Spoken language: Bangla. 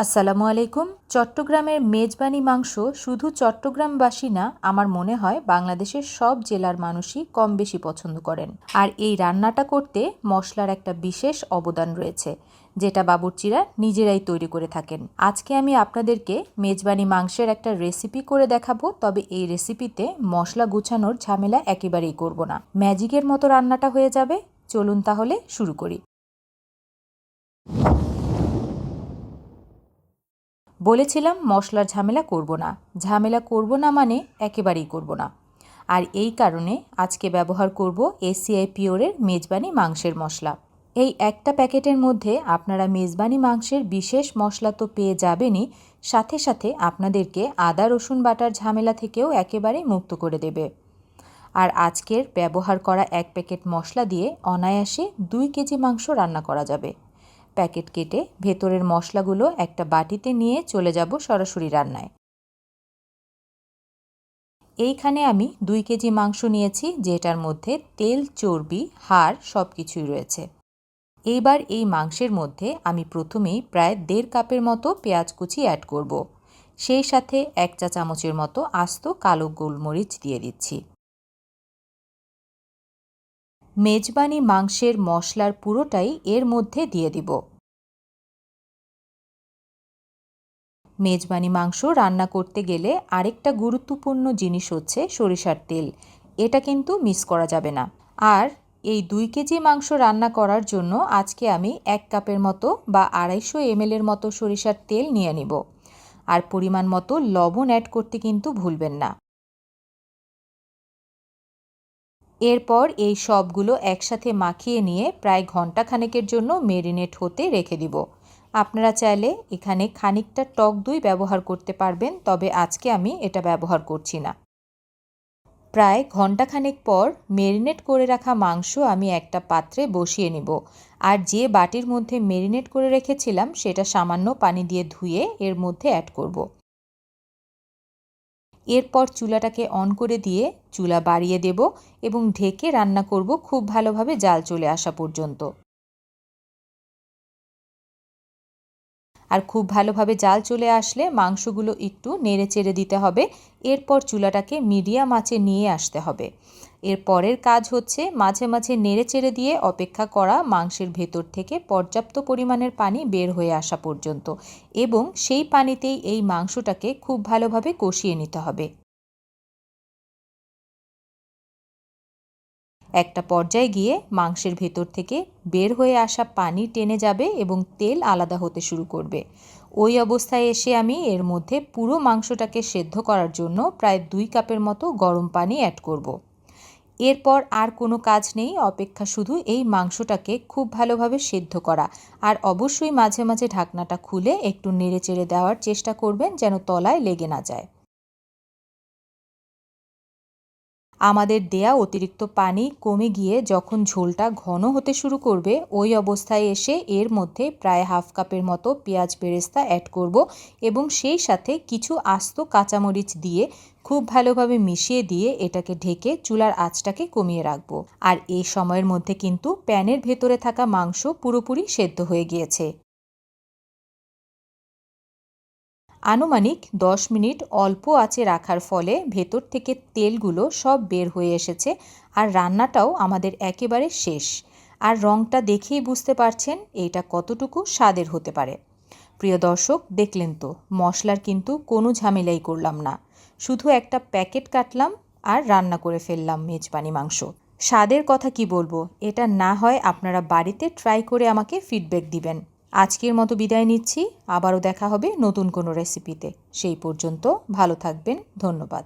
আসসালামু আলাইকুম। চট্টগ্রামের মেজবানি মাংস শুধু চট্টগ্রামবাসী না, আমার মনে হয় বাংলাদেশের সব জেলার মানুষই কম বেশি পছন্দ করেন। আর এই রান্নাটা করতে মশলার একটা বিশেষ অবদান রয়েছে, যেটা বাবুর্চিরা নিজেরাই তৈরি করে থাকেন। আজকে আমি আপনাদেরকে মেজবানি মাংসের একটা রেসিপি করে দেখাবো, তবে এই রেসিপিতে মশলা গুছানোর ঝামেলা একেবারেই করব না। ম্যাজিকের মতো রান্নাটা হয়ে যাবে। চলুন তাহলে শুরু করি। বলেছিলাম, মশলার ঝামেলা করব না। ঝামেলা করব না মানে একেবারেই করব না। আর এই কারণে আজকে ব্যবহার করব এসিআই পিওরের মেজবানি মাংসের মশলা। এই একটা প্যাকেটের মধ্যে আপনারা মেজবানি মাংসের বিশেষ মশলা তো পেয়ে যাবেনই, সাথে সাথে আপনাদেরকে আদা, রসুন বাটার ঝামেলা থেকেও একেবারেই মুক্ত করে দেবে। আর আজকের ব্যবহার করা এক প্যাকেট মশলা দিয়ে অনায়াসে দুই কেজি মাংস রান্না করা যাবে। প্যাকেট কেটে ভেতরের মশলাগুলো একটা বাটিতে নিয়ে চলে যাব সরাসরি রান্নায়। এইখানে আমি দুই কেজি মাংস নিয়েছি, যেটার মধ্যে তেল, চর্বি, হাড় সব কিছুই রয়েছে। এইবার এই মাংসের মধ্যে আমি প্রথমেই প্রায় দেড় কাপের মতো পেঁয়াজ কুচি অ্যাড করব। সেই সাথে এক চা চামচের মতো আস্ত কালো গোলমরিচ দিয়ে দিচ্ছি। মেজবানি মাংসের মশলার পুরোটাই এর মধ্যে দিয়ে দিব। মেজবানি মাংস রান্না করতে গেলে আরেকটা গুরুত্বপূর্ণ জিনিস হচ্ছে সরিষার তেল। এটা কিন্তু মিস করা যাবে না। আর এই দুই কেজি মাংস রান্না করার জন্য আজকে আমি এক কাপের মতো বা আড়াইশো এমএলের মতো সরিষার তেল নিয়ে নিব। আর পরিমাণ মতো লবণ অ্যাড করতে কিন্তু ভুলবেন না। এরপর এই সবগুলো একসাথে মাখিয়ে নিয়ে প্রায় ঘণ্টা খানেকের জন্য মেরিনেট হতে রেখে দিব। আপনারা চাইলে এখানে খানিকটা টক দই ব্যবহার করতে পারবেন, তবে আজকে আমি এটা ব্যবহার করছি না। প্রায় ঘন্টাখানেক পর মেরিনেট করে রাখা মাংস আমি একটা পাত্রে বসিয়ে নিব। আর যে বাটির মধ্যে মেরিনেট করে রেখেছিলাম, সেটা সামান্য পানি দিয়ে ধুয়ে এর মধ্যে অ্যাড করব। এরপর চুলাটাকে অন করে দিয়ে চুলা বাড়িয়ে দেব এবং ঢেকে রান্না করব খুব ভালোভাবে জাল চলে আসা পর্যন্ত। আর খুব ভালোভাবে জাল চলে আসলে মাংসগুলো একটু নেড়ে চেড়ে দিতে হবে। এরপর চুলাটাকে মিডিয়াম আঁচে নিয়ে আসতে হবে। এর পরের কাজ হচ্ছে মাঝে মাঝে নেড়ে চেড়ে দিয়ে অপেক্ষা করা মাংসের ভেতর থেকে পর্যাপ্ত পরিমাণের পানি বের হয়ে আসা পর্যন্ত এবং সেই পানিতেই এই মাংসটাকে খুব ভালোভাবে কষিয়ে নিতে হবে। একটা পর্যায়ে গিয়ে মাংসের ভেতর থেকে বের হয়ে আসা পানি টেনে যাবে এবং তেল আলাদা হতে শুরু করবে। ওই অবস্থায় এসে আমি এর মধ্যে পুরো মাংসটাকে সেদ্ধ করার জন্য প্রায় দুই কাপের মতো গরম পানি অ্যাড করব। এরপর আর কোনো কাজ নেই, অপেক্ষা শুধু এই মাংসটাকে খুব ভালোভাবে সেদ্ধ করা। আর অবশ্যই মাঝে মাঝে ঢাকনাটা খুলে একটু নেড়ে চেড়ে দেওয়ার চেষ্টা করবেন যেন তলায় লেগে না যায়। আমাদের দেয়া অতিরিক্ত পানি কমে গিয়ে যখন ঝোলটা ঘন হতে শুরু করবে, ওই অবস্থায় এসে এর মধ্যে প্রায় হাফ কাপের মতো পেঁয়াজ বেরেস্তা অ্যাড করব এবং সেই সাথে কিছু আস্ত কাঁচামরিচ দিয়ে খুব ভালোভাবে মিশিয়ে দিয়ে এটাকে ঢেকে চুলার আঁচটাকে কমিয়ে রাখব। আর এই সময়ের মধ্যে কিন্তু প্যানের ভেতরে থাকা মাংস পুরোপুরি সেদ্ধ হয়ে গিয়েছে। আনুমানিক দশ মিনিট অল্প আঁচে রাখার ফলে ভেতর থেকে তেলগুলো সব বের হয়ে এসেছে আর রান্নাটাও আমাদের একেবারে শেষ। আর রঙটা দেখেই বুঝতে পারছেন এইটা কতটুকু স্বাদের হতে পারে। প্রিয় দর্শক, দেখলেন তো, মশলার কিন্তু কোনো ঝামেলাই করলাম না। শুধু একটা প্যাকেট কাটলাম আর রান্না করে ফেললাম মেজবানি মাংস। স্বাদের কথা কি বলব, এটা না হয় আপনারা বাড়িতে ট্রাই করে আমাকে ফিডব্যাক দিবেন। আজকের মতো বিদায় নিচ্ছি। আবারও দেখা হবে নতুন কোনো রেসিপিতে সেই পর্যন্ত ভালো থাকবেন। ধন্যবাদ।